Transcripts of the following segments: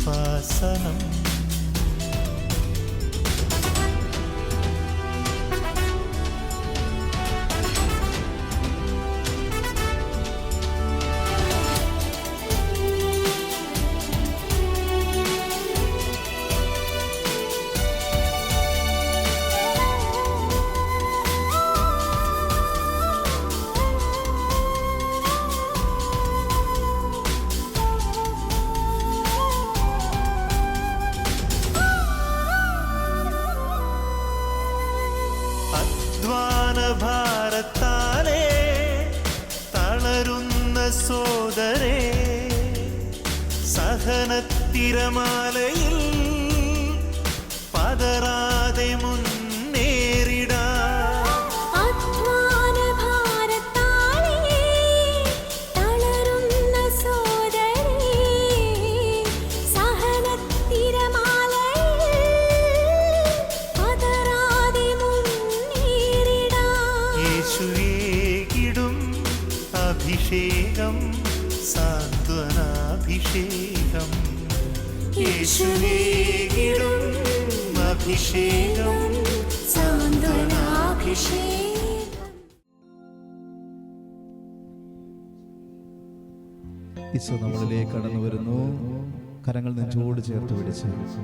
ഉപാസനം. പിടിച്ച്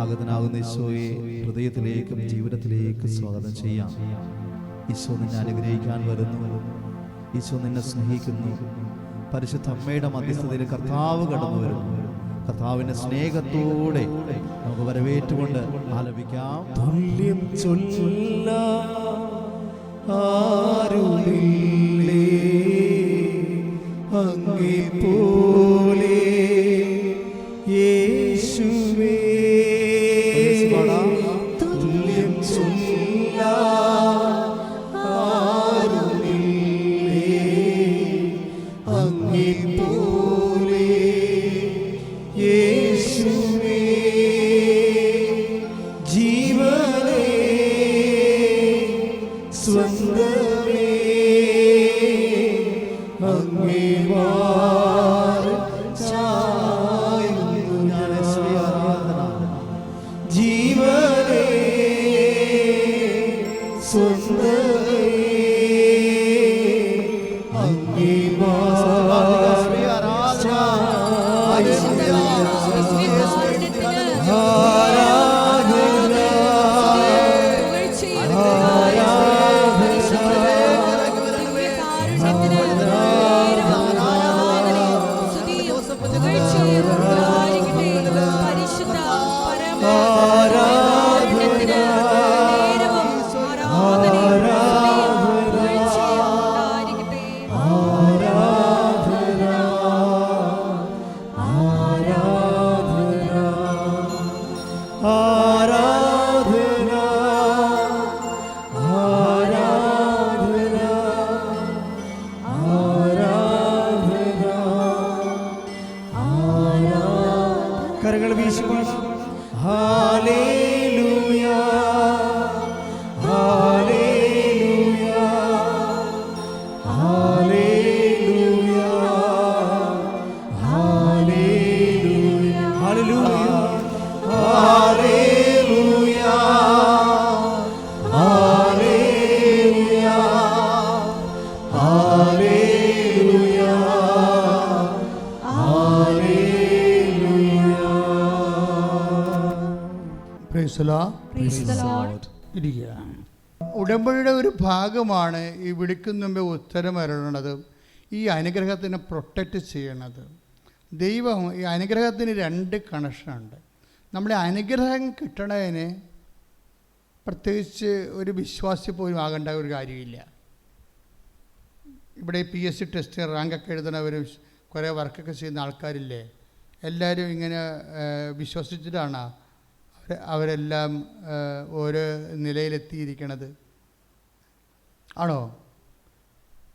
ആഗതനാകുന്ന ഈശോയെ ഹൃദയത്തിലേക്കും ജീവിതത്തിലേക്കും സ്വാഗതം ചെയ്യാം. ഈശോ നിന്നെ അനുഗ്രഹിക്കാൻ വരുന്നു. ഈശോ നിന്നെ സ്നേഹിക്കുന്നു. പരിശുദ്ധ അമ്മയുടെ മധ്യസ്ഥതയിൽ കർത്താവ് കടന്നു വരുന്നു. കർത്താവിന്റെ സ്നേഹത്തോടെ നമുക്ക് വരവേറ്റുകൊണ്ട് ആലപിക്കാം. തുല്യം അങ്ങേ പോലെ Sunday. Hallelujah. Lord. ഇരിക്കുക ഉടമ്പടിയുടെ ഒരു ഭാഗമാണ് ഈ വിളിക്കുന്ന മുമ്പ് ഉത്തരം വരണത് ഈ അനുഗ്രഹത്തിനെ പ്രൊട്ടക്റ്റ് ചെയ്യണത്. ദൈവം ഈ അനുഗ്രഹത്തിന് രണ്ട് കണക്ഷനുണ്ട് നമ്മുടെ അനുഗ്രഹം കിട്ടണതിന് പ്രത്യേകിച്ച് ഒരു വിശ്വാസി പോലും ആകേണ്ട ഒരു കാര്യമില്ല. ഇവിടെ പി എസ് സി ടെസ്റ്റ് റാങ്കൊക്കെ എഴുതണവരും കുറേ വർക്കൊക്കെ ചെയ്യുന്ന ആൾക്കാരില്ലേ? എല്ലാവരും ഇങ്ങനെ വിശ്വസിച്ചിട്ടാണ്? അവരെല്ലാം ഓരോ നിലയിലെത്തിയിരിക്കണത്. ആണോ?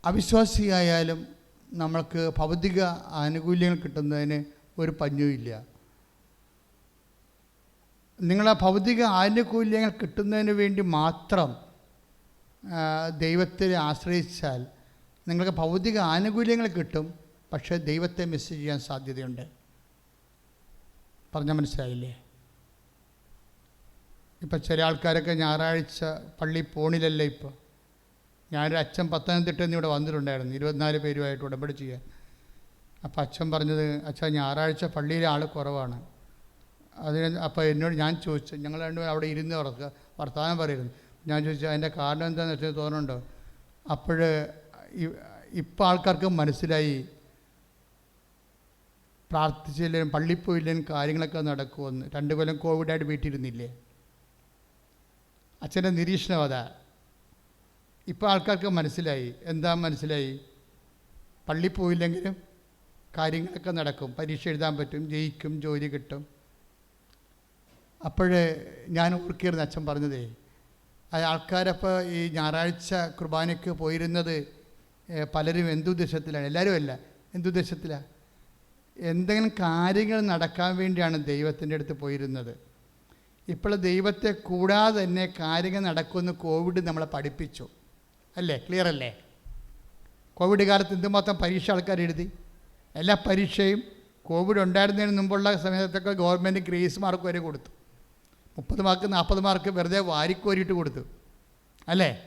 അവിശ്വാസിയായാലും നമ്മൾക്ക് ഭൗതിക ആനുകൂല്യങ്ങൾ കിട്ടുന്നതിന് ഒരു പഞ്ഞുമില്ല നിങ്ങൾ ഭൗതിക ആനുകൂല്യങ്ങൾ കിട്ടുന്നതിന് വേണ്ടി മാത്രം ദൈവത്തെ ആശ്രയിച്ചാൽ നിങ്ങൾക്ക് ഭൗതിക ആനുകൂല്യങ്ങൾ കിട്ടും പക്ഷേ ദൈവത്തെ മിസ് ചെയ്യാൻ സാധ്യതയുണ്ട്. പറഞ്ഞാൽ മനസ്സിലായില്ലേ? ഇപ്പം ചില ആൾക്കാരൊക്കെ ഞായറാഴ്ച പള്ളി പോണില്ലല്ലേ ഇപ്പോൾ ഞാനൊരു അച്ഛൻ പത്തനംതിട്ടയിൽ നിന്ന് ഇവിടെ വന്നിട്ടുണ്ടായിരുന്നു. ഇരുപത്തിനാല് പേരുമായിട്ട് ഉടമ്പടി ചെയ്യാൻ. അപ്പം അച്ഛൻ പറഞ്ഞത് അച്ഛൻ ഞായറാഴ്ച പള്ളിയിലെ ആൾ കുറവാണ്. അതിന് അപ്പോൾ എന്നോട് ഞാൻ ചോദിച്ചു ഞങ്ങൾ രണ്ടുപേരും അവിടെ ഇരുന്ന് വർത്ത വർത്തമാനം പറയുന്നു ഞാൻ ചോദിച്ചു അതിന്റെ കാരണം എന്താണെന്ന് വെച്ചാൽ തോന്നുന്നുണ്ടോ? അപ്പോൾ ഇപ്പം ആൾക്കാർക്ക് മനസ്സിലായി. പ്രാർത്ഥിച്ചില്ലേലും പള്ളിയിൽ കാര്യങ്ങളൊക്കെ നടക്കുമെന്ന്. രണ്ട് കൊല്ലം കോവിഡായിട്ട് വീട്ടിലിരുന്നില്ലേ അച്ഛന്റെ നിരീക്ഷണം അതാ. ഇപ്പോൾ ആൾക്കാർക്ക് മനസ്സിലായി. എന്താ മനസ്സിലായി? പള്ളി പോയില്ലെങ്കിലും കാര്യങ്ങളൊക്കെ നടക്കും. പരീക്ഷ എഴുതാൻ പറ്റും ജയിക്കും ജോലി കിട്ടും. അപ്പോഴേ ഞാൻ ഓർക്കിയിരുന്നു അച്ഛൻ പറഞ്ഞതേ ആൾക്കാരപ്പോൾ ഈ ഞായറാഴ്ച കുർബാനയ്ക്ക് പോയിരുന്നത് പലരും എന്തുദ്ദേശത്തിലാണ് എല്ലാവരും അല്ല. എന്തുദ്ദേശത്തിലാണ് എന്തെങ്കിലും കാര്യങ്ങൾ നടക്കാൻ വേണ്ടിയാണ് ദൈവത്തിന്റെ അടുത്ത് പോയിരുന്നത്. ഇപ്പോൾ ദൈവത്തെ കൂടാതെ തന്നെ കാര്യങ്ങൾ നടക്കുമെന്ന് കോവിഡ് നമ്മളെ പഠിപ്പിച്ചു. അല്ലേ? ക്ലിയർ അല്ലേ? കോവിഡ് കാലത്ത് എന്തുമാത്രം പരീക്ഷ ആൾക്കാർ എഴുതി? എല്ലാ പരീക്ഷയും കോവിഡ് ഉണ്ടായിരുന്നതിന് മുമ്പുള്ള സമയത്തൊക്കെ ഗവൺമെന്റ് ഗ്രേസ് മാർക്ക് വരെ കൊടുത്തു. മുപ്പത് മാർക്ക് നാൽപ്പത് മാർക്ക് വെറുതെ വാരിക്കോരിയിട്ട് കൊടുത്തു. അല്ലേ?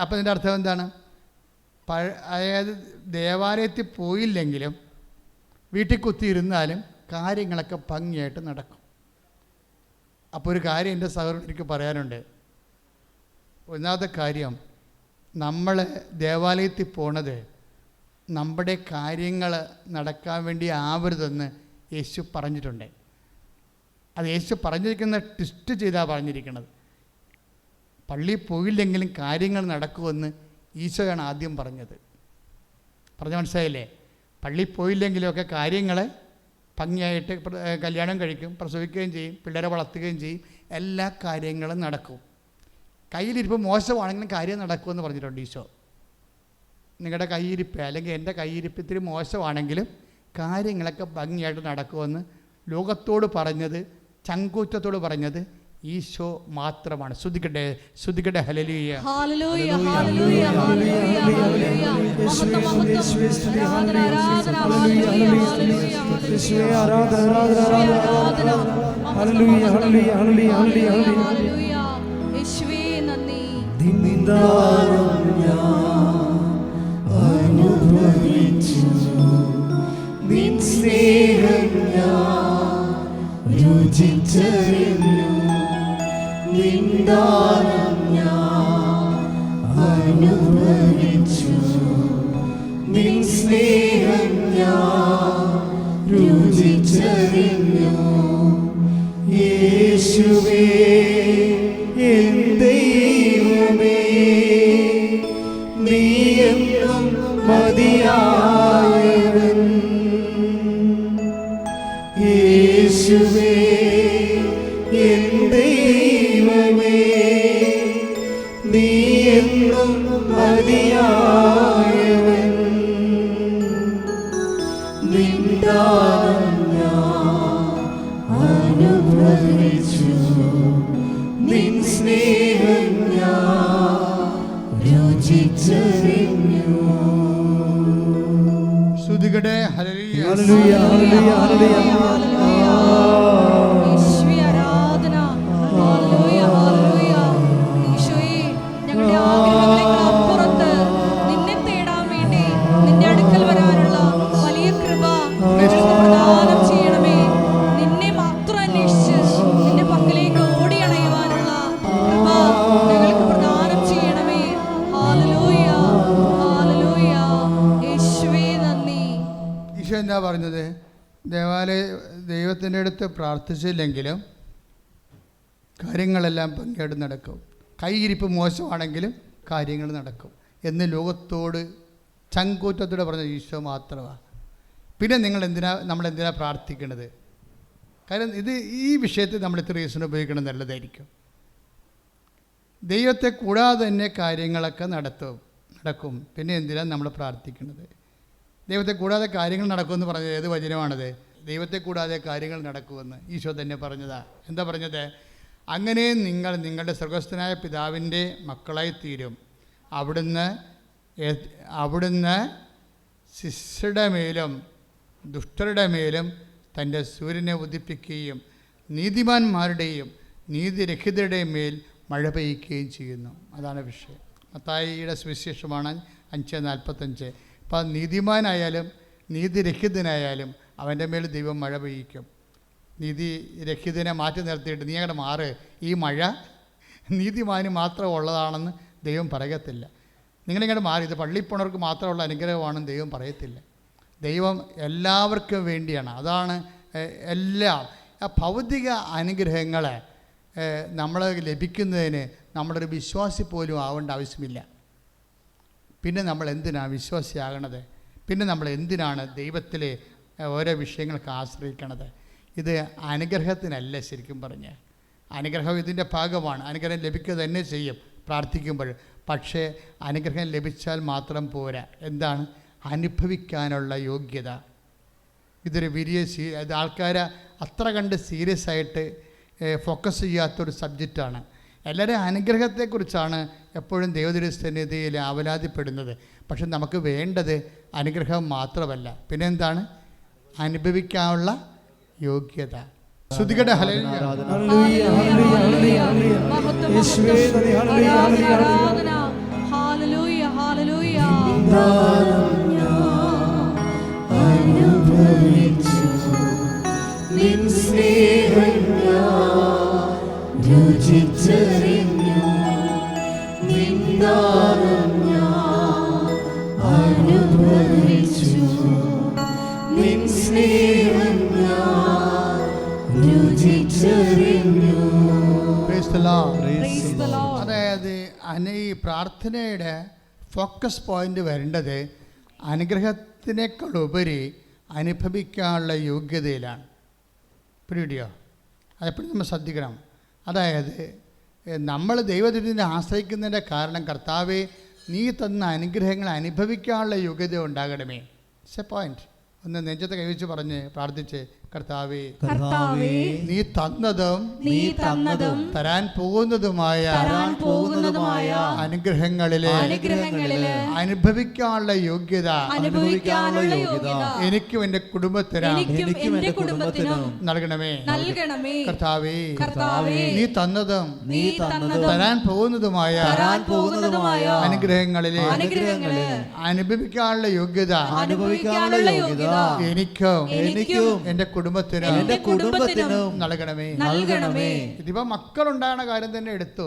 അപ്പം ഇതിന്റെ അർത്ഥം എന്താണ്? അതായത് ദേവാലയത്തിൽ പോയില്ലെങ്കിലും വീട്ടിൽ കുത്തിയിരുന്നാലും കാര്യങ്ങളൊക്കെ ഭംഗിയായിട്ട് നടക്കും. അപ്പോൾ ഒരു കാര്യം എന്റെ സഹോദരൻ എനിക്ക് പറയാനുണ്ട്. ഒന്നാമത്തെ കാര്യം നമ്മൾ ദേവാലയത്തിൽ പോണത് നമ്മുടെ കാര്യങ്ങൾ നടക്കാൻ വേണ്ടി ആവരുതെന്ന് യേശു പറഞ്ഞിട്ടുണ്ട്. അത് യേശു പറഞ്ഞിരിക്കുന്ന ട്വിസ്റ്റ് ചെയ്താണ് പറഞ്ഞിരിക്കുന്നത് പള്ളിയിൽ പോയില്ലെങ്കിലും കാര്യങ്ങൾ നടക്കുമെന്ന് ഈശോയാണ് ആദ്യം പറഞ്ഞത്. പറഞ്ഞ മനസ്സിലായില്ലേ? പള്ളിയിൽ പോയില്ലെങ്കിലുമൊക്കെ കാര്യങ്ങൾ ഭംഗിയായിട്ട് കല്യാണം കഴിക്കും പ്രസവിക്കുകയും ചെയ്യും പിള്ളേരെ വളർത്തുകയും ചെയ്യും എല്ലാ കാര്യങ്ങളും നടക്കും. കയ്യിലിരിപ്പ് മോശമാണെങ്കിലും കാര്യം നടക്കുമെന്ന് പറഞ്ഞിട്ടുണ്ട് ഈശോ. നിങ്ങളുടെ കയ്യിരിപ്പ് അല്ലെങ്കിൽ എന്റെ കയ്യിരിപ്പ് ഇത്തിരി മോശമാണെങ്കിലും കാര്യങ്ങളൊക്കെ ഭംഗിയായിട്ട് നടക്കുമെന്ന് ലോകത്തോട് പറഞ്ഞത് ചങ്കൂറ്റത്തോട് പറഞ്ഞത് ഈശോ മാത്രമാണ്. ശ്രദ്ധിക്കട്ടെ ശ്രദ്ധിക്കട്ടെ ഹലലൂയ സ്നേഹം ഞാൻ രുചിച്ചറിഞ്ഞു. നിന്ദാനം ഞാൻ അനുഭവിച്ചു. നിൻ സ്നേഹം ഞാൻ രുചിച്ചറിഞ്ഞു യേശുവേ ദൈവമേ നീ എന്നും മതിയായവൻ യേശുവേ ദൈവത്തിന്റെ അടുത്ത് പ്രാർത്ഥിച്ചില്ലെങ്കിലും കാര്യങ്ങളെല്ലാം ഭംഗിയായിട്ട് നടക്കും. കൈയിരിപ്പ് മോശമാണെങ്കിലും കാര്യങ്ങൾ നടക്കും. എന്ന് ലോകത്തോട് ചങ്കൂറ്റത്തോടെ പറഞ്ഞ ഈശോ മാത്രമാണ് പിന്നെ നിങ്ങൾ എന്തിനാ നമ്മൾ എന്തിനാ പ്രാർത്ഥിക്കുന്നത് കാരണം ഇത് ഈ വിഷയത്തിൽ നമ്മൾ ഇത്ര റീസൺ ഉപയോഗിക്കണം നല്ലതായിരിക്കും. ദൈവത്തെ കൂടാതെ തന്നെ കാര്യങ്ങളൊക്കെ നടത്തും നടക്കും. പിന്നെ എന്തിനാണ് നമ്മൾ പ്രാർത്ഥിക്കുന്നത് ദൈവത്തെ കൂടാതെ കാര്യങ്ങൾ നടക്കുമെന്ന് പറഞ്ഞത് ഏത് വചനമാണത്? ദൈവത്തെ കൂടാതെ കാര്യങ്ങൾ നടക്കുമെന്ന് ഈശോ തന്നെ പറഞ്ഞതാ. എന്താ പറഞ്ഞത്? അങ്ങനെ നിങ്ങൾ നിങ്ങളുടെ സ്വർഗസ്ഥനായ പിതാവിന്റെ മക്കളായി തീരും അവിടുന്ന് അവിടുന്ന് ശിഷ്യരുടെ മേലും ദുഷ്ടരുടെ മേലും തന്റെ സൂര്യനെ ഉദിപ്പിക്കുകയും നീതിമാന്മാരുടെയും നീതിരഹിതരുടെയും മേൽ മഴ പെയ്യുകയും ചെയ്യുന്നു. അതാണ് വിഷയം. മത്തായിയുടെ സുവിശേഷമാണ് അഞ്ച് നാൽപ്പത്തഞ്ച്. അപ്പം നീതിമാനായാലും നീതിരഹിതനായാലും അവന്റെ മേൽ ദൈവം മഴ പെയ്യിക്കും. നീതി രഹിതനെ മാറ്റി നിർത്തിയിട്ട് നീ അങ്ങോട്ട് മാറ്. ഈ മഴ നീതിമാന് മാത്രം ഉള്ളതാണെന്ന് ദൈവം പറയത്തില്ല. നിങ്ങളിങ്ങോട്ട് മാറി. ഇത് പള്ളിപ്പോണവർക്ക് മാത്രമുള്ള അനുഗ്രഹമാണെന്ന് ദൈവം പറയത്തില്ല. ദൈവം എല്ലാവർക്കും വേണ്ടിയാണ്. അതാണ് എല്ലാ. ഭൗതിക അനുഗ്രഹങ്ങളെ നമ്മൾ ലഭിക്കുന്നതിന് നമ്മളൊരു വിശ്വാസി പോലും ആവേണ്ട ആവശ്യമില്ല. പിന്നെ നമ്മൾ എന്തിനാണ് വിശ്വാസിയാകണത്? പിന്നെ നമ്മൾ എന്തിനാണ് ദൈവത്തിലെ ഓരോ വിഷയങ്ങൾക്ക് ആശ്രയിക്കണത്? ഇത് അനുഗ്രഹത്തിനല്ല ശരിക്കും പറഞ്ഞ്. അനുഗ്രഹം ഇതിന്റെ ഭാഗമാണ്. അനുഗ്രഹം ലഭിക്കുക തന്നെ ചെയ്യും പ്രാർത്ഥിക്കുമ്പോൾ. പക്ഷേ അനുഗ്രഹം ലഭിച്ചാൽ മാത്രം പോരാ. എന്താണ്? അനുഭവിക്കാനുള്ള യോഗ്യത. ഇതൊരു വലിയ സീ ആൾക്കാരെ അത്ര കണ്ട് സീരിയസ് ആയിട്ട് ഫോക്കസ് ചെയ്യാത്തൊരു സബ്ജക്റ്റാണ്. എല്ലാവരും അനുഗ്രഹത്തെക്കുറിച്ചാണ് എപ്പോഴും ദൈവദുരസ്ഥനിധിയിൽ ആവലാതിപ്പെടുന്നത്. പക്ഷെ നമുക്ക് വേണ്ടത് അനുഗ്രഹം മാത്രമല്ല. പിന്നെ എന്താണ് അനുഭവിക്കാനുള്ള യോഗ്യത. ശ്രുതികട അനുഭവിച്ചു. നിൻ സ്നേഹം ഞാൻ ഞാൻ അനുഭവിച്ചു. നിൻ സ്നേഹം ഞാൻ രുചിച്ചറിഞ്ഞു. അതായത് അന ഈ പ്രാർത്ഥനയുടെ ഫോക്കസ് പോയിന്റ് വരേണ്ടത് അനുഗ്രഹത്തിനേക്കാൾ ഉപരി അനുഭവിക്കാനുള്ള യോഗ്യതയിലാണ്. പിടിയോ അതെപ്പോഴും നമ്മൾ ശ്രദ്ധിക്കണം. അതായത് നമ്മൾ ദൈവത്തിനെ ആശ്രയിക്കുന്നതിന്റെ കാരണം കർത്താവെ നീ തന്ന അനുഗ്രഹങ്ങൾ അനുഭവിക്കാനുള്ള യോഗ്യത ഉണ്ടാകണമേ. ഇറ്റ്സ് എ പോയിന്റ് ഒന്ന് നെഞ്ചത്തെ കൈവച്ച് പറഞ്ഞ് പ്രാർത്ഥിച്ച് കർത്താവെ കർത്താവേ നീ തന്നതും നീ തന്നതും തരാൻ പോകുന്നതുമായ തരാൻ പോകുന്നതുമായ അനുഗ്രഹങ്ങളിലെ അനുഗ്രഹങ്ങളിലെ അനുഭവിക്കാനുള്ള യോഗ്യത അനുഭവിക്കാനുള്ള യോഗ്യത എനിക്കും എന്റെ കുടുംബത്തിനും എനിക്കും എന്റെ കുടുംബത്തിനും നൽകണമേ. നൽകണമേ. കർത്താവേ കർത്താവേ നീ തന്നതും നീ തന്നതും തരാൻ പോകുന്നതുമായ തരാൻ പോകുന്നതുമായ അനുഗ്രഹങ്ങളിലെ അനുഗ്രഹങ്ങളിലെ അനുഭവിക്കാനുള്ള യോഗ്യത അനുഭവിക്കാനുള്ള യോഗ്യത എനിക്കും എനിക്കും എന്റെ കുടുംബത്തിനും എന്റെ കുടുംബത്തിനും നൽകണമേ. നൽകണമേ. ഇതിപ്പോൾ മക്കളുണ്ടാകുന്ന കാര്യം തന്നെ എടുത്തു?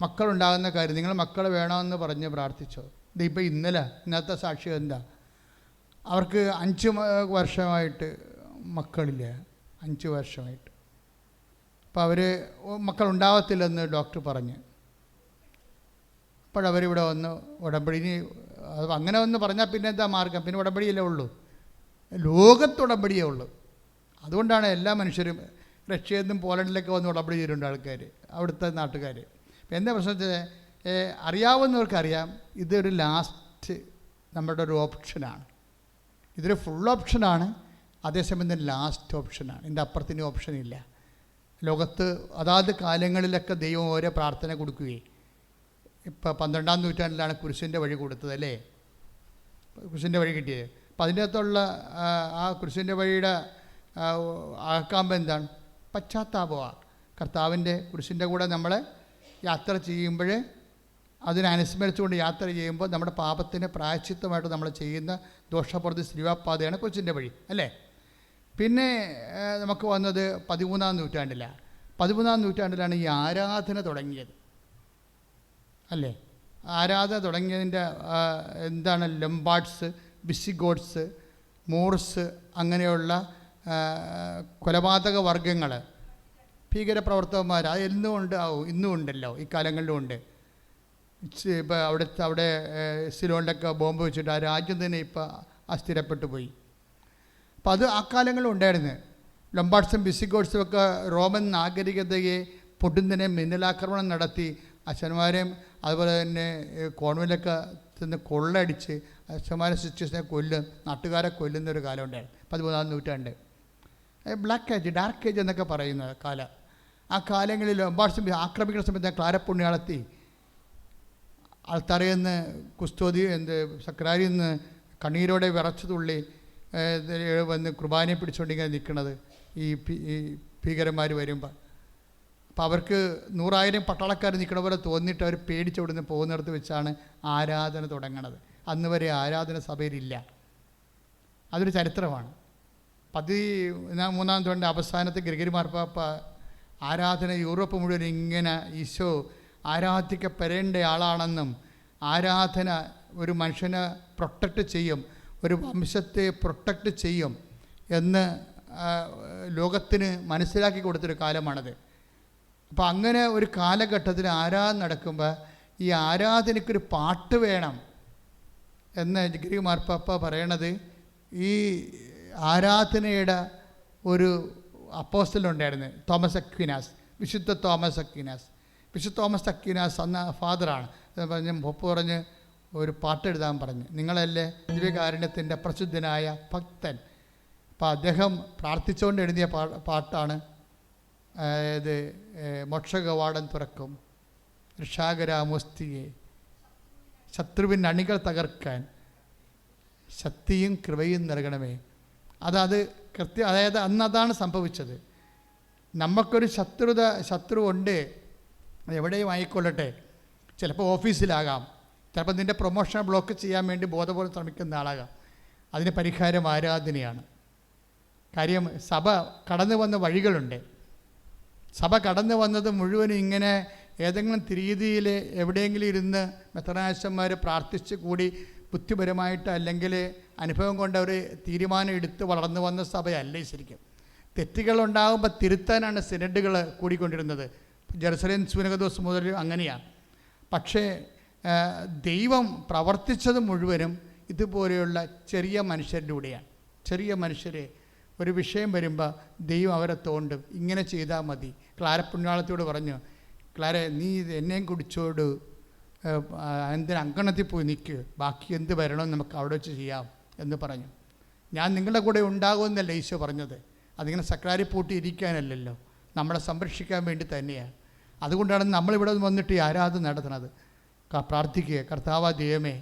മക്കളുണ്ടാകുന്ന കാര്യം നിങ്ങൾ മക്കൾ വേണമെന്ന് പറഞ്ഞ് പ്രാർത്ഥിച്ചോ? ഇതിപ്പോൾ ഇന്നലെ ഇന്നത്തെ സാക്ഷി എന്താ? അവർക്ക് അഞ്ച് വർഷമായിട്ട് മക്കളില്ല? അഞ്ച് വർഷമായിട്ട്. അപ്പോൾ അവർ മക്കളുണ്ടാകത്തില്ലെന്ന് ഡോക്ടർ പറഞ്ഞ്. അപ്പോഴവരിവിടെ വന്ന് ഉടമ്പടി ഇനി അങ്ങനെ ഒന്ന് പറഞ്ഞാൽ പിന്നെ എന്താ മാർഗം? പിന്നെ ഉടമ്പടിയല്ലേ ഉള്ളൂ. ലോകത്ത് ഉടമ്പടിയേ ഉള്ളൂ. അതുകൊണ്ടാണ് എല്ലാ മനുഷ്യരും റഷ്യയിൽ നിന്നും പോലണ്ടിലൊക്കെ വന്ന് ഉടമ്പടി ചെയ്തിട്ടുണ്ട് ആൾക്കാർ അവിടുത്തെ നാട്ടുകാർ ഇപ്പം എന്താ പ്രശ്നം വെച്ചാൽ അറിയാവുന്നവർക്കറിയാം ഇതൊരു ലാസ്റ്റ് നമ്മുടെ ഒരു ഓപ്ഷനാണ് ഇതൊരു ഫുൾ ഓപ്ഷനാണ് അതേസമയം തന്നെ ലാസ്റ്റ് ഓപ്ഷനാണ് ഇതിന്റെ അപ്പുറത്തിന് ഓപ്ഷൻ ഇല്ല. ലോകത്ത് അതാത് കാലങ്ങളിലൊക്കെ ദൈവം ഓരോ പ്രാർത്ഥന കൊടുക്കുകയും ഇപ്പോൾ പന്ത്രണ്ടാം നൂറ്റാണ്ടിലാണ് കുരിശിന്റെ വഴി കൊടുത്തത് അല്ലേ? കുരിശിന്റെ വഴി കിട്ടിയത്. അപ്പം അതിനകത്തുള്ള ആ, കുരിശിന്റെ വഴിയുടെ ആക്കാമ്പം എന്താണ്? പശ്ചാത്താപമാണ്. കർത്താവിന്റെ കുരിശിന്റെ കൂടെ നമ്മൾ യാത്ര ചെയ്യുമ്പോൾ അതിനനുസ്മരിച്ചുകൊണ്ട് യാത്ര ചെയ്യുമ്പോൾ നമ്മുടെ പാപത്തിന് പ്രായച്ചിത്തമായിട്ട് നമ്മൾ ചെയ്യുന്ന ദോഷപ്രതി ശ്രീവാപാതയാണ് കൊച്ചിന്റെ വഴി അല്ലേ? പിന്നെ നമുക്ക് വന്നത് പതിമൂന്നാം നൂറ്റാണ്ടിലാണ്. പതിമൂന്നാം നൂറ്റാണ്ടിലാണ് ഈ ആരാധന തുടങ്ങിയത് അല്ലേ? ആരാധന തുടങ്ങിയതിന്റെ എന്താണ് ലംബാർഡ്സ് ബിസിഗോഡ്സ് മോർസ് അങ്ങനെയുള്ള കൊലപാതക വർഗങ്ങൾ ഭീകരപ്രവർത്തകന്മാർ അത് എന്നും ഉണ്ടാവും ഇന്നും ഉണ്ടല്ലോ ഇക്കാലങ്ങളിലും കാലങ്ങളിലും ഉണ്ട്. ഇപ്പോൾ അവിടെ അവിടെ സിലോണിലൊക്കെ ബോംബ് വെച്ചിട്ട് ആ രാജ്യം തന്നെ ഇപ്പോൾ അസ്ഥിരപ്പെട്ടു പോയി. അപ്പം അത് ആ കാലങ്ങളിലും ഉണ്ടായിരുന്നു. ലംബാഡ്സും ബിസിഗോഡ്സും ഒക്കെ റോമൻ നാഗരികതയെ പൊടുന്നനെ മിന്നലാക്രമണം നടത്തി. അച്ഛന്മാരെയും അതുപോലെ തന്നെ ഏഹ്, കോൺവെന്റൊക്കെ ചെന്ന് കൊള്ളടിച്ച് അച്ഛന്മാരെ സിസ്റ്റേഴ്സിനെ കൊല്ലും നാട്ടുകാരെ കൊല്ലുന്ന ഒരു കാലം ഉണ്ടായിരുന്നു. പതിമൂന്നാം നൂറ്റാണ്ട്. ബ്ലാക്ക് ഏജ് ഡാർക്ക് ഏജ് എന്നൊക്കെ പറയുന്ന കാല. ആ കാലങ്ങളിൽ ലംബാഡ്സും ആക്രമിക്കുന്ന സമയത്ത് ക്ലാരപ്പുണ്യാളത്തി. ആൾത്തറയിൽ നിന്ന് കുസ്തോതി എന്ത് സക്രാരിയിൽ നിന്ന് കണ്ണീരോടെ വിറച്ചു തുള്ളി വന്ന് കുർബാനയെ പിടിച്ചുകൊണ്ടിങ്ങനെ നിൽക്കുന്നത് ഈ ഭീകരന്മാർ വരുമ്പോൾ അപ്പോൾ അവർക്ക് നൂറായിരം പട്ടാളക്കാർ നിൽക്കണ പോലെ തോന്നിയിട്ട് അവർ പേടിച്ച് അവിടുന്ന് പോകുന്നിടത്ത് വെച്ചാണ് ആരാധന തുടങ്ങണത്. അന്ന് വരെ ആരാധന സഭയിലില്ല. അതൊരു ചരിത്രമാണ്. പതി മൂന്നാം തോണ്ട അവസാനത്തെ ഗ്രിഗരി മാർപ്പാപ്പ ആരാധന യൂറോപ്പ് മുഴുവൻ ഇങ്ങനെ ഈശോ ആരാധിക്കപ്പെടേണ്ട ആളാണെന്നും ആരാധന ഒരു മനുഷ്യനെ പ്രൊട്ടക്റ്റ് ചെയ്യും ഒരു വംശത്തെ പ്രൊട്ടക്റ്റ് ചെയ്യും എന്ന് ലോകത്തിന് മനസ്സിലാക്കി കൊടുത്തൊരു കാലമാണത്. അപ്പോൾ അങ്ങനെ ഒരു കാലഘട്ടത്തിൽ ആരാധന നടക്കുമ്പോൾ ഈ ആരാധനയ്ക്കൊരു പാട്ട് വേണം എന്ന് ജിഗ്രി മാർപ്പാപ്പ പറയണത് ഈ ആരാധനയുടെ ഒരു അപ്പോസ്റ്റലുണ്ടായിരുന്നു തോമസ് അക്വിനാസ് വിശുദ്ധ തോമസ് അക്വിനാസ്. വിശുദ്ധ തോമസ് അക്വിനാസ് അന്ന് ഫാദറാണ്. പറഞ്ഞ് പൊപ്പ് പറഞ്ഞ് ഒരു പാട്ട് എഴുതാൻ പറഞ്ഞു. നിങ്ങളല്ലേ ദിവ്യകാരുണ്യത്തിന്റെ പ്രസിദ്ധനായ ഭക്തൻ. അപ്പോൾ അദ്ദേഹം പ്രാർത്ഥിച്ചുകൊണ്ട് എഴുതിയ പാട്ടാണ് ഇത് മോക്ഷകവാടം തുറക്കും. ഋഷാകരാമുസ്തിയെ ശത്രുവിൻ അണികൾ തകർക്കാൻ ശക്തിയും കൃപയും നൽകണമേ. അതത് കൃത്യ അതായത് അന്ന് അതാണ് സംഭവിച്ചത്. നമുക്കൊരു ശത്രുത ശത്രു ഉണ്ട് അത് എവിടെയും ആയിക്കൊള്ളട്ടെ. ചിലപ്പോൾ ഓഫീസിലാകാം. ചിലപ്പോൾ നിന്റെ പ്രൊമോഷൻ ബ്ലോക്ക് ചെയ്യാൻ വേണ്ടി ബോധപോലെ ശ്രമിക്കുന്ന ആളാകാം. അതിന് പരിഹാരം ആരാധനയാണ്. കാര്യം സഭ കടന്നു വന്ന വഴികളുണ്ട്. സഭ കടന്നു വന്നത് മുഴുവനും ഇങ്ങനെ ഏതെങ്കിലും രീതിയിൽ എവിടെയെങ്കിലും ഇരുന്ന് മെത്തനാശന്മാർ പ്രാർത്ഥിച്ച് കൂടി ബുദ്ധിപരമായിട്ട് അല്ലെങ്കിൽ അനുഭവം കൊണ്ട് അവർ തീരുമാനം എടുത്ത് വളർന്നു വന്ന സഭയല്ല ശരിക്കും. തെറ്റുകൾ ഉണ്ടാകുമ്പോൾ തിരുത്താനാണ് സിനഡുകൾ കൂടിക്കൊണ്ടിരുന്നത്. ജെറുസലേം സൂനകദോസ് മുതൽ അങ്ങനെയാണ് പക്ഷേ ദൈവം പ്രവർത്തിച്ചത് മുഴുവനും ഇതുപോലെയുള്ള ചെറിയ മനുഷ്യരിലൂടെയാണ് ചെറിയ മനുഷ്യരെ ഒരു വിഷയം വരുമ്പോൾ ദൈവം അവരെ തോണ്ടും ഇങ്ങനെ ചെയ്താൽ മതി. ക്ലാര പുണ്യാളത്തോട് പറഞ്ഞു ക്ലാര നീ എന്നെയും കുടിച്ചോട് എന്തിന് അങ്കണത്തിൽ പോയി നിൽക്ക് ബാക്കി എന്ത് വരണം നമുക്ക് അവിടെ വെച്ച് ചെയ്യാം എന്ന് പറഞ്ഞു. ഞാൻ നിങ്ങളുടെ കൂടെ ഉണ്ടാകുമെന്നല്ല ഈശോ പറഞ്ഞത്. അതിങ്ങനെ സക്രാരി പൂട്ടി ഇരിക്കാനല്ലല്ലോ. നമ്മളെ സംരക്ഷിക്കാൻ വേണ്ടി തന്നെയാണ് അതുകൊണ്ടാണ് നമ്മളിവിടെ വന്നിട്ട് ആരാധന നടത്തുന്നത്. പ്രാർത്ഥിക്കുക. കർത്താവ ദൈവമേ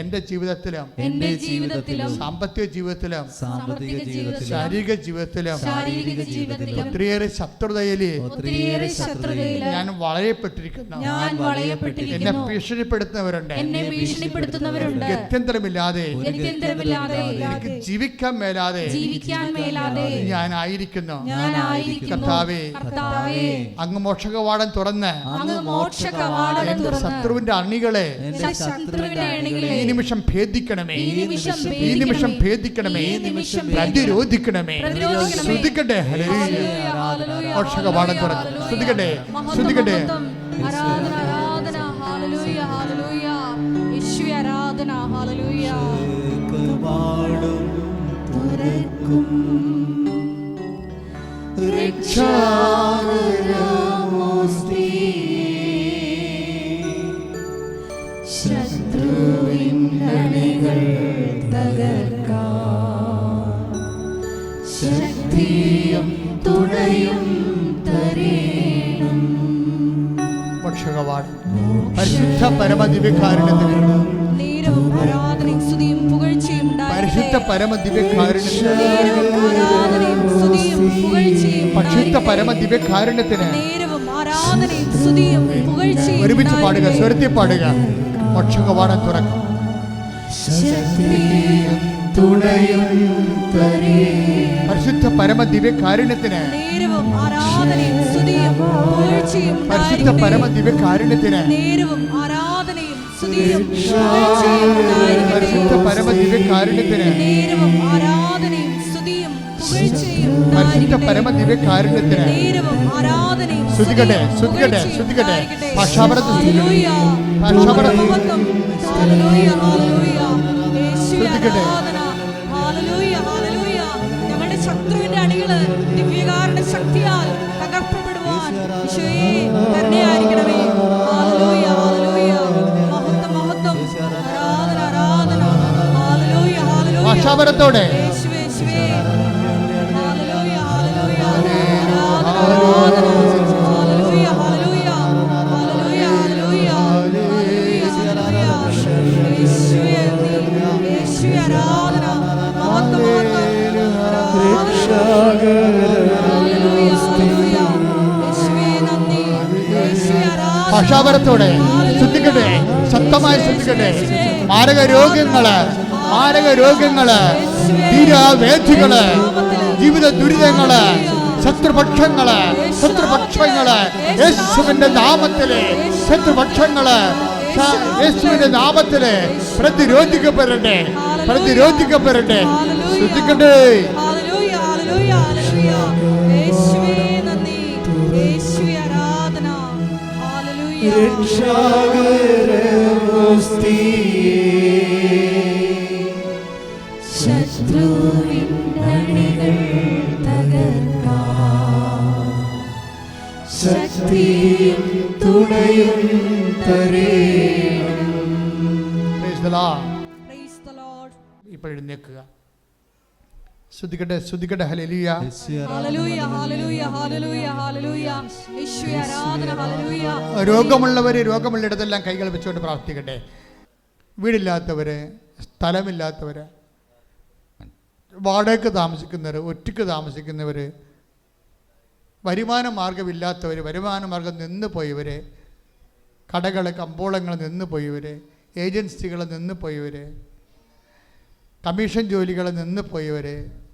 എന്റെ ജീവിതത്തിലും എന്റെ ജീവിതത്തിലും സാമ്പത്തിക ജീവിതത്തിലും സാമ്പത്തിക ജീവിതത്തിലും ശാരീരിക ജീവിതത്തിലും ശാരീരിക ജീവിതത്തിലും ഒത്തിരിയേറെ ശത്രുതയിൽ ഒത്തിരിയേറെ ശത്രുതയിൽ ഞാൻ വളയപ്പെട്ടിരിക്കുന്നു. ഞാൻ വളയപ്പെട്ടിരിക്കുന്നു. എന്നെ ഭീഷണിപ്പെടുത്തുന്നവരുണ്ട്. എന്നെ ഭീഷണിപ്പെടുത്തുന്നവരുണ്ട്. ഗത്യന്തരമില്ലാതെ ഗത്യന്തരമില്ലാതെ എനിക്ക് ജീവിക്കാൻ മേലാതെ ജീവിക്കാൻ മേലാതെ ഞാൻ ആയിരിക്കുന്നു ഞാൻ ആയിരിക്കുന്നു കർത്താവേ കർത്താവേ അങ്ങ് മോക്ഷകവാടം തുറന്ന് അങ്ങ് മോക്ഷകവാടം എന്റെ തുറന്ന് ശത്രുവിന്റെ അണികളെ ഈ നിമിഷം ഭേദിക്കണമേ. ഈ നിമിഷം ഭേദിക്കണമേ. ഭേദിക്കണമേ. ഈ നിമിഷം പ്രതിരോധിക്കണമേ. പ്രതിരോധിക്കണമേ. ശ്രദ്ധിക്കട്ടെ. ഹല്ലേലൂയ. ഹല്ലേലൂയ, ഹല്ലേലൂയ, മോക്ഷകവാടം തുറന്ന് ഹല്ലേലൂയ. ശ്രദ്ധിക്കട്ടെ. ശ്രദ്ധിക്കട്ടെ. മഹത്വം. ആരാധന പരമദിവ്യകാരുണ്യത്തിന് പരിശുദ്ധ. പരമദിവ്യകാരുണ്യത്തിന് പരിശുദ്ധ. പരമദിവ്യകാരുണ്യത്തിന് ഒരുമിച്ച് പാടുക. സ്വരത്തിൽ പാടുക മോക്ഷകവാടം തുറക്കും ശക്തിയും തുണയും തരേണം പരിശുദ്ധ പരമദിവ്യകാരുണ്യത്തിന് നേരവും ആരാധനയും സ്തുതിയും പുകഴ്ചയും പരിശുദ്ധ ഉണ്ടായിരിക്കട്ടെ. പരമദിവ്യകാരുണ്യത്തിന് പരിശുദ്ധ പരിശുദ്ധ. ഞങ്ങളുടെ ശത്രുവിന്റെ അണികൾ ദിവ്യകാരുടെ ശക്തിയാൽ തകർക്കപ്പെടുവാൻ ഈശോയെ ആരാധന. ഭാഷാപരത്തോടെ ശ്രദ്ധിക്കട്ടെ ശക്തമായി ശ്രദ്ധിക്കട്ടെ മാരക രോഗങ്ങൾ മാരക രോഗങ്ങൾ തീരാവേദികൾ ജീവിത ദുരിതങ്ങൾ ശത്രുപക്ഷങ്ങൾ ശത്രുപക്ഷങ്ങൾ യേശുവിന്റെ നാമത്തിൽ ശത്രുപക്ഷങ്ങൾ യേശുവിന്റെ നാമത്തിൽ പ്രതിരോധിക്കപ്പെടട്ടെ പ്രതിരോധിക്കപ്പെടട്ടെ. ശ്രദ്ധിക്കട്ടെ ഹല്ലേലൂയ, ശത്രുവിൻ അണികൾ ശക്തിയും തുണയും ശ്രദ്ധിക്കട്ടെ ശ്രദ്ധിക്കട്ടെ. ഹല്ലേലൂയ. രോഗമുള്ളവർ രോഗമുള്ളിടത്തെല്ലാം കൈകൾ വെച്ചുകൊണ്ട് പ്രാർത്ഥിക്കട്ടെ. വീടില്ലാത്തവര് സ്ഥലമില്ലാത്തവര് വാടകയ്ക്ക് താമസിക്കുന്നവർ ഒറ്റയ്ക്ക് താമസിക്കുന്നവർ വരുമാന മാർഗമില്ലാത്തവർ വരുമാന മാർഗം നിന്ന് പോയവർ കടകൾ കമ്പോളങ്ങൾ നിന്ന് പോയവർ ഏജൻസികൾ നിന്ന് പോയവർ കമ്മീഷൻ ജോലികൾ നിന്ന് പോയവർ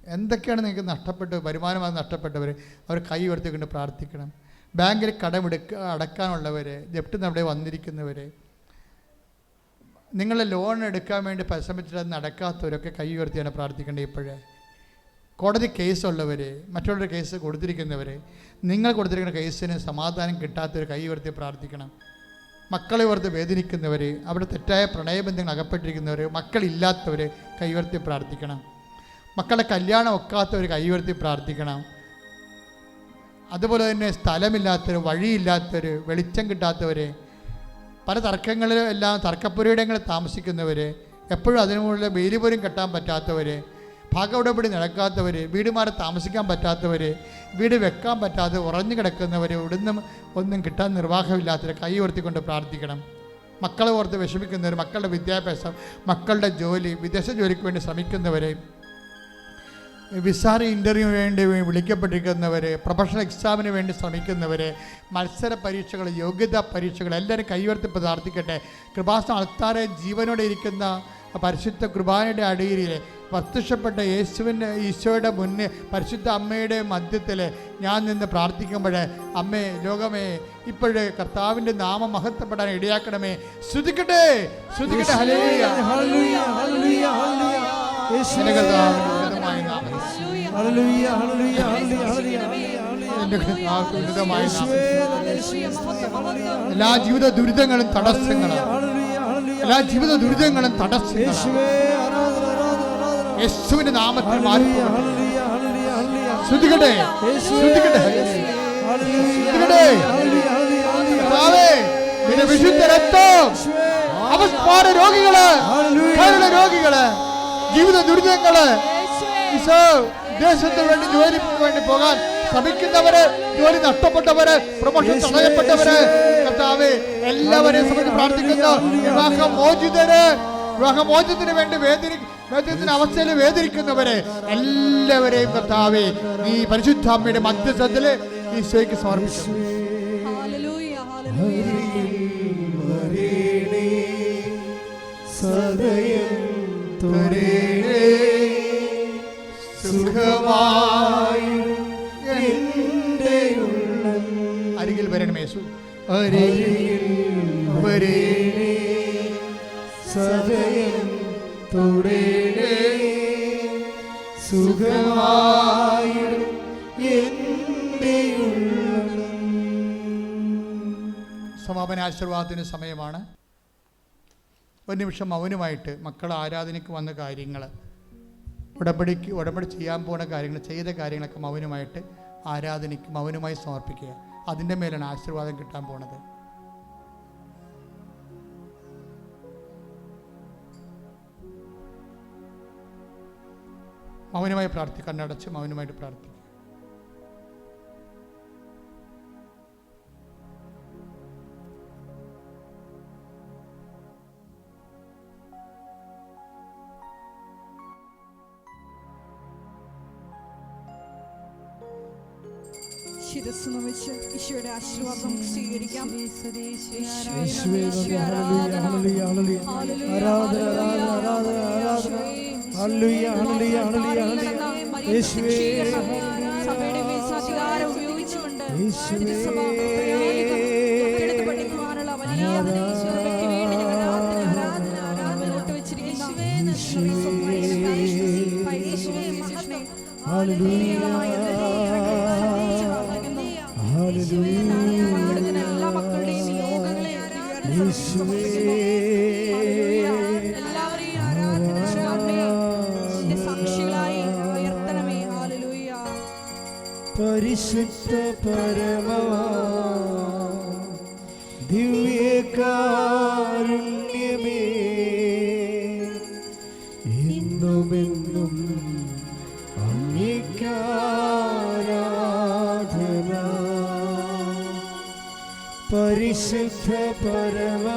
എന്തൊക്കെയാണ് നിങ്ങൾക്ക് നഷ്ടപ്പെട്ട് വരുമാനമായി നഷ്ടപ്പെട്ടവർ അവർ കൈ ഉയർത്തിക്കൊണ്ട് പ്രാർത്ഥിക്കണം. ബാങ്കിൽ കടമെടുക്ക അടക്കാനുള്ളവർ ജപ്റ്റിന് അവിടെ വന്നിരിക്കുന്നവർ നിങ്ങൾ ലോൺ എടുക്കാൻ വേണ്ടി പരിശ്രമിച്ചിട്ട് അത് നടക്കാത്തവരൊക്കെ കൈ ഉയർത്തിയാണ് പ്രാർത്ഥിക്കേണ്ടത് ഇപ്പോഴേ? കോടതി കേസുള്ളവർ മറ്റുള്ളവരുടെ കേസ് കൊടുത്തിരിക്കുന്നവർ നിങ്ങൾ കൊടുത്തിരിക്കുന്ന കേസിന് സമാധാനം കിട്ടാത്തവർ കൈ ഉയർത്തി പ്രാർത്ഥിക്കണം. മക്കളെ ഓർത്ത് വേദനിക്കുന്നവർ അവരുടെ തെറ്റായ പ്രണയബന്ധങ്ങൾ അകപ്പെട്ടിരിക്കുന്നവർ മക്കളില്ലാത്തവർ കൈ ഉയർത്തി പ്രാർത്ഥിക്കണം. മക്കളുടെ കല്യാണം ഒക്കാത്തവർ കൈ ഉയർത്തി പ്രാർത്ഥിക്കണം. അതുപോലെ തന്നെ സ്ഥലമില്ലാത്തവർ വഴിയില്ലാത്തവർ വെളിച്ചം കിട്ടാത്തവർ പല തർക്കങ്ങളിലും എല്ലാം തർക്കപ്പുരയിടങ്ങളിൽ താമസിക്കുന്നവർ എപ്പോഴും അതിനു മുകളിൽ പോലും കെട്ടാൻ പറ്റാത്തവർ ഭാഗവിടപടി നടക്കാത്തവർ വീട് മാറി താമസിക്കാൻ പറ്റാത്തവർ വീട് വെക്കാൻ പറ്റാതെ ഉറഞ്ഞു കിടക്കുന്നവർ ഇവിടുന്നും ഒന്നും കിട്ടാൻ നിർവാഹമില്ലാത്തവർ കൈ ഉയർത്തിക്കൊണ്ട് പ്രാർത്ഥിക്കണം. മക്കളെ ഓർത്ത് വിഷമിക്കുന്നവർ മക്കളുടെ വിദ്യാഭ്യാസം മക്കളുടെ ജോലി വിദേശ ജോലിക്ക് വേണ്ടി ശ്രമിക്കുന്നവർ വിസാര ഇന്റർവ്യൂ വേണ്ടി വിളിക്കപ്പെട്ടിരിക്കുന്നവർ പ്രൊഫഷണൽ എക്സാമിന് വേണ്ടി ശ്രമിക്കുന്നവർ മത്സര പരീക്ഷകൾ യോഗ്യതാ പരീക്ഷകൾ എല്ലാവരും കൈവർത്തി പ്രാർത്ഥിക്കട്ടെ. കൃപാസന അൾത്താറെ ജീവനോടെ ഇരിക്കുന്ന പരിശുദ്ധ കുർബാനയുടെ അടിയിൽ പ്രത്യക്ഷപ്പെട്ട യേശുവിന്റെ ഈശോയുടെ മുന്നേ പരിശുദ്ധ അമ്മയുടെ മധ്യത്തിൽ ഞാൻ നിന്ന് പ്രാർത്ഥിക്കുമ്പോൾ അമ്മേ ലോകമേ ഇപ്പോഴേ കർത്താവിന്റെ നാമം മഹത്വപ്പെടാൻ ഇടയാക്കണമേ. ശ്രുതിക്കട്ടെ ശ്രുതിക്കട്ടെ എല്ലാ ജീവിത ദുരിതങ്ങളും തടസ്സങ്ങളും ഹല്ലേലൂയ, ഹല്ലേലൂയ. എല്ലാ ജീവിത ദുരിതങ്ങളും തടസ്സങ്ങളും യേശുവേ, ആരാധന, ആരാധന, ആരാധന. യേശുവിന്റെ നാമത്തിൽ മാറി. ശ്രദ്ധിക്കട്ടെ ശ്രദ്ധിക്കട്ടെ വിശുദ്ധ രക്തം അവസ്മാര രോഗികൾ രോഗികൾ ജീവിത ദുരിതങ്ങൾ. ഈശോ. ദേശത്തിന് വേണ്ടി ജോലിക്ക് വേണ്ടി പോകാൻ ശ്രമിക്കുന്നവര് ജോലി നഷ്ടപ്പെട്ടവര് പ്രൊമോഷൻ തടയപ്പെട്ടവര് കർത്താവേ എല്ലാവരെയും സംബന്ധിച്ച് പ്രാർത്ഥിക്കുന്നു. വിവാഹമോചിതര് വിവാഹമോചനത്തിന് വേണ്ടി വേദനി വേദനത്തിന് അവസ്ഥയിൽ വേദനിക്കുന്നവരെ എല്ലാവരെയും കർത്താവേ ഈ പരിശുദ്ധാമ്മയുടെ മധ്യസ്ഥത്തിൽ ഈശോയ്ക്ക് സമർപ്പിച്ചു ഹല്ലേലൂയ, ഹല്ലേലൂയ. സദയം തുരേ അരികിൽ വരണമേ യേശു. അരികിൽ വരേണേ സദയം തുടരേ സുഖമായിടും സമാപന ആശീർവാദത്തിന് സമയമാണ്. ഒരു നിമിഷം മൗനമായിട്ട് മക്കൾ ആരാധനയ്ക്ക് വന്ന കാര്യങ്ങൾ ഉടമ്പടിക്ക് ഉടമ്പടി ചെയ്യാൻ പോണ കാര്യങ്ങൾ ചെയ്ത കാര്യങ്ങളൊക്കെ മൗനമായിട്ട് ആരാധനയ്ക്ക് മൗനമായി സമർപ്പിക്കുക. അതിന്റെ മേലാണ് ആശീർവാദം കിട്ടാൻ പോണത്. മൗനമായി പ്രാർത്ഥിക്കാൻ കണ്ണടച്ച് മൗനമായിട്ട് പ്രാർത്ഥിക്കുക. ശിരസ് നമിച്ച് ഈശോയുടെ ആശീർവാദം നമുക്ക് സ്വീകരിക്കാം സഭയുടെ മേൽസാധികാരം ഉപയോഗിച്ചുകൊണ്ട്. തിരുസഭ പഠിക്കുവാനുള്ള വലിയ കൃപയ്ക്ക് വേണ്ടി ഞങ്ങൾ ആരാധന, ആരാധന, ആരാധന മുന്നോട്ട് പരിശുദ്ധ പരമവാ ദിവ്യകാരുണ്യമേ. എന്നുമെന്നും അംഗീകാരാധന. പരിശുദ്ധ പരമവാ